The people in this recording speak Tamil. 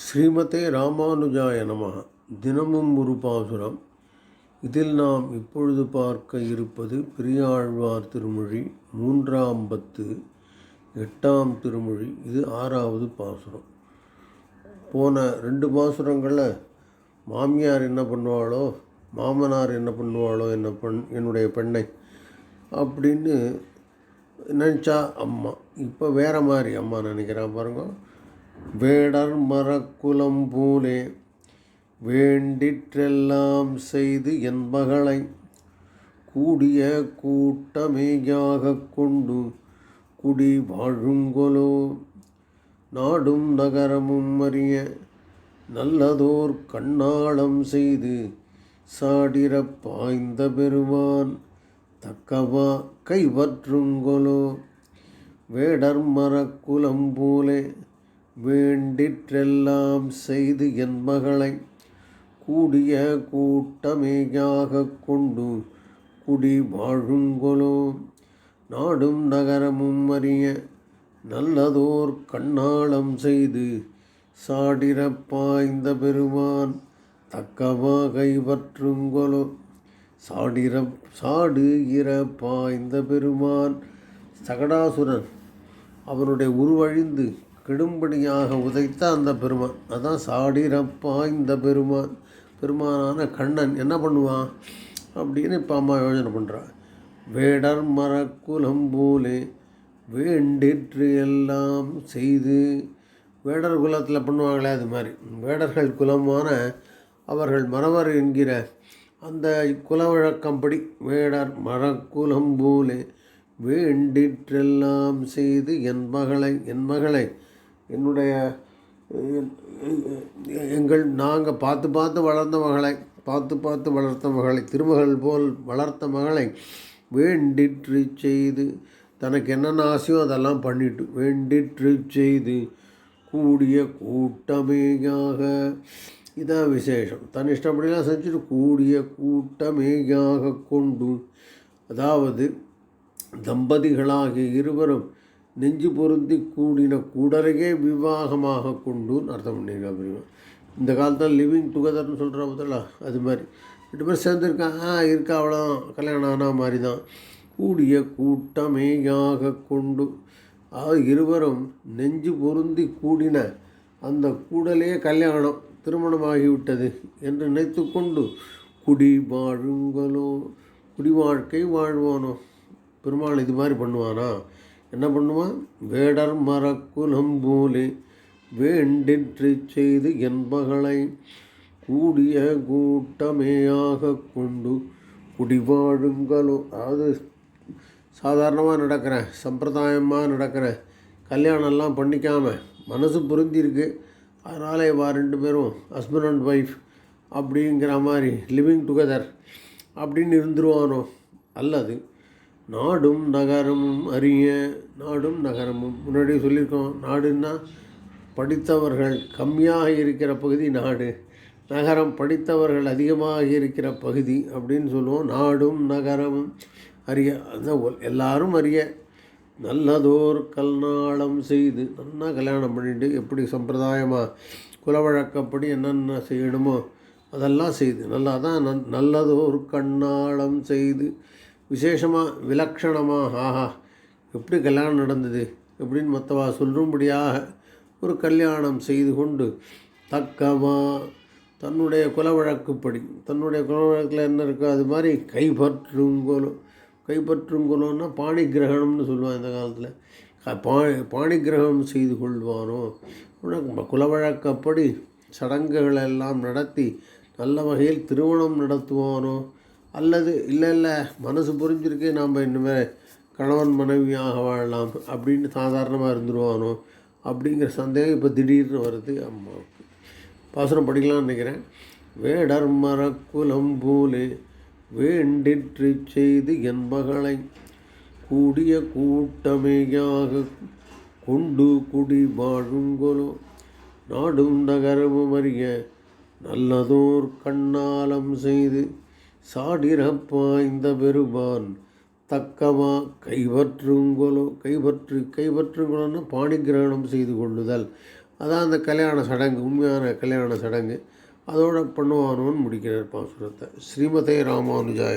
ஸ்ரீமதே ராமானுஜாய நம தினமும் ஒரு பாசுரம். இதில் நாம் இப்பொழுது பார்க்க இருப்பது பெரியாழ்வார் திருமொழி மூன்றாம் பத்து எட்டாம் திருமொழி. இது ஆறாவது பாசுரம். போன ரெண்டு பாசுரங்களில் மாமியார் என்ன பண்ணுவாளோ மாமனார் என்ன பண்ணுவாளோ என்ன பண் என்னுடைய பெண்ணை அப்படின்னு நினச்சா அம்மா. இப்போ வேறு மாதிரி அம்மா நினைக்கிறான் பாருங்க. வேடர் மரக்குலம் போலே வேண்டிற்றெல்லாம் செய்து என் மகளை கூடிய கூட்டமேயாக கொண்டு குடி வாழுங்கொலோ. நாடும் நகரமும் அறிய நல்லதோர் கண்ணாளம் செய்து சாடிரப் பாய்ந்த பெருமான் தக்கவா கைவற்றுங்கொலோ வேடர் மரக்குலம் போலே வேண்டிற்றெல்லாம் செய்து என் மகளை கூடிய கூட்டமேயாக கொண்டு குடி வாழுங்கொலோ நாடும் நகரமும் அறிய நல்லதோர் கண்ணாளம் செய்து சாடிரப் பாய்ந்த பெருமான் தக்கவா கைவற்றுங்கொலோ சாடிர சாடு இறப்பாய்ந்த பாய்ந்த பெருமான் சகடாசுரன் அவனுடைய உருவழிந்து கெடும்படியாக உதைத்த அந்த பெருமான். அதான் சாடிரப்பா இந்த பெருமான். பெருமானான கண்ணன் என்ன பண்ணுவான்? அப்படின்னு இப்போ அம்மா யோஜனை பண்ணுறான் வேடர் மரக்குலம் போலே வேண்டிற்று எல்லாம் செய்து. வேடர் குலத்தில் பண்ணுவாங்களே அது மாதிரி. வேடர்கள் குலமான அவர்கள் மறவர் என்கிற அந்த குல வழக்கம்படி வேடர் மரக்குலம் போலே வேண்டிற்றெல்லாம் செய்து என் மகளை என் மகளை என்னுடைய எங்கள் நாங்கள் பார்த்து பார்த்து வளர்ந்த மகளை பார்த்து பார்த்து வளர்த்த மகளை திருமகள் போல் வளர்த்த மகளை வேண்டிற்று செய்து தனக்கு என்னென்ன ஆசையோ அதெல்லாம் பண்ணிட்டு வேண்டிற்று செய்து கூடிய கூட்டமேயாக. இதான் விசேஷம். தன் இஷ்டப்படிலாம் செஞ்சுட்டு கூடிய கூட்டமேயாக கொண்டு அதாவது தம்பதிகளாகிய இருவரும் நெஞ்சு பொருந்தி கூடின கூடலையே விவாகமாக கொண்டுன்னு அர்த்தம் பண்ணிங்க அப்படின்னா இந்த காலத்தில் லிவிங் டுகெதர்னு சொல்கிற முதல்ல அது மாதிரி. ரெண்டு பேர் சேர்ந்துருக்கான் ஆ இருக்கா அவ்வளோ கல்யாணம் ஆனா மாதிரி தான் கூடிய கூட்டமேயாக கொண்டு அதாவது இருவரும் நெஞ்சு பொருந்தி கூடின அந்த கூடலே கல்யாணம் திருமணமாகிவிட்டது என்று நினைத்து கொண்டு குடி வாழுங்களோ குடி வாழ்க்கை வாழ்வானோ? பெருமாள் இது மாதிரி பண்ணுவானா? என்ன பண்ணுவான் வேடர் மரக்குலம் போலே வேண்டிற்று செய்து என்பகளை கூடிய கூட்டமேயாக கொண்டு குடிவாழுங்களோ. அதாவது சாதாரணமாக நடக்கிற சம்பிரதாயமாக நடக்கிற கல்யாணம்லாம் பண்ணிக்காமல் மனசு புரிஞ்சிருக்கு அதனால் இவா ரெண்டு பேரும் ஹஸ்பண்ட் அண்ட் ஒய்ஃப் அப்படிங்கிற மாதிரி லிவிங் டுகெதர் அப்படின்னு இருந்துருவானோ? அல்லது நாடும் நகரமும் அறிய நாடும் நகரமும். முன்னாடி சொல்லியிருக்கோம் நாடுன்னா படித்தவர்கள் கம்மியாக இருக்கிற பகுதி நாடு. நகரம் படித்தவர்கள் அதிகமாக இருக்கிற பகுதி அப்படின்னு சொல்லுவோம். நாடும் நகரமும் அறிய அதுதான் எல்லாரும் அறிய நல்லதோர் கல்நாளம் செய்து நல்லா கல்யாணம் பண்ணிட்டு எப்படி சம்பிரதாயமாக குலவழக்கப்படி என்னென்ன செய்யணுமோ அதெல்லாம் செய்து நல்லா தான் நன் நல்லதோர் கண்ணாளம் செய்து விசேஷமாக விலக்ஷணமாக ஆஹா எப்படி கல்யாணம் நடந்தது எப்படின்னு மற்றவா சொல்லும்படியாக ஒரு கல்யாணம் செய்து கொண்டு தக்கமாக தன்னுடைய குல வழக்குப்படி தன்னுடைய குல வழக்கில் என்ன இருக்கோ அது மாதிரி கைப்பற்றுங்கோலோ கைப்பற்றுங்கோலோன்னா பாணி கிரகணம்னு சொல்லுவான் இந்த காலத்தில். பா பாணி கிரகணம் செய்து கொள்வானோ? குல வழக்கப்படி சடங்குகள் எல்லாம் நடத்தி நல்ல வகையில் திருமணம் நடத்துவானோ? அல்லது இல்லை இல்லை மனசு புரிஞ்சிருக்கு நாம் இனிமேல் கணவன் மனைவியாக வாழலாம் அப்படின்னு சாதாரணமாக இருந்துருவானோ அப்படிங்கிற சந்தேகம் இப்போ திடீர்னு வருது. அம்மாவுக்கு பாசுரம் படிக்கலாம்னு நினைக்கிறேன். வேடர் மரக்குலம் போலே வேண்டிற்று செய்து என் மகளை கூடிய கூட்டமையாக கொண்டு குடி வாழுங்கொலோ. நாடும் நகரமும் அறிய நல்லதோர் கண்ணாலம் செய்து சாடிரப்பாய்ந்த பெருமான் தக்கமா கைவற்றுங்கொலோ கைப்பற்று கைப்பற்றுங்கொலோன்னா பாணி கிரகணம் செய்து கொள்ளுதல். அதான் அந்த கல்யாண சடங்கு உண்மையான கல்யாண சடங்கு. அதோட பண்ணுவானோன்னு முடிக்கிறார் பாசுரத்தை. ஸ்ரீமதே ராமானுஜாய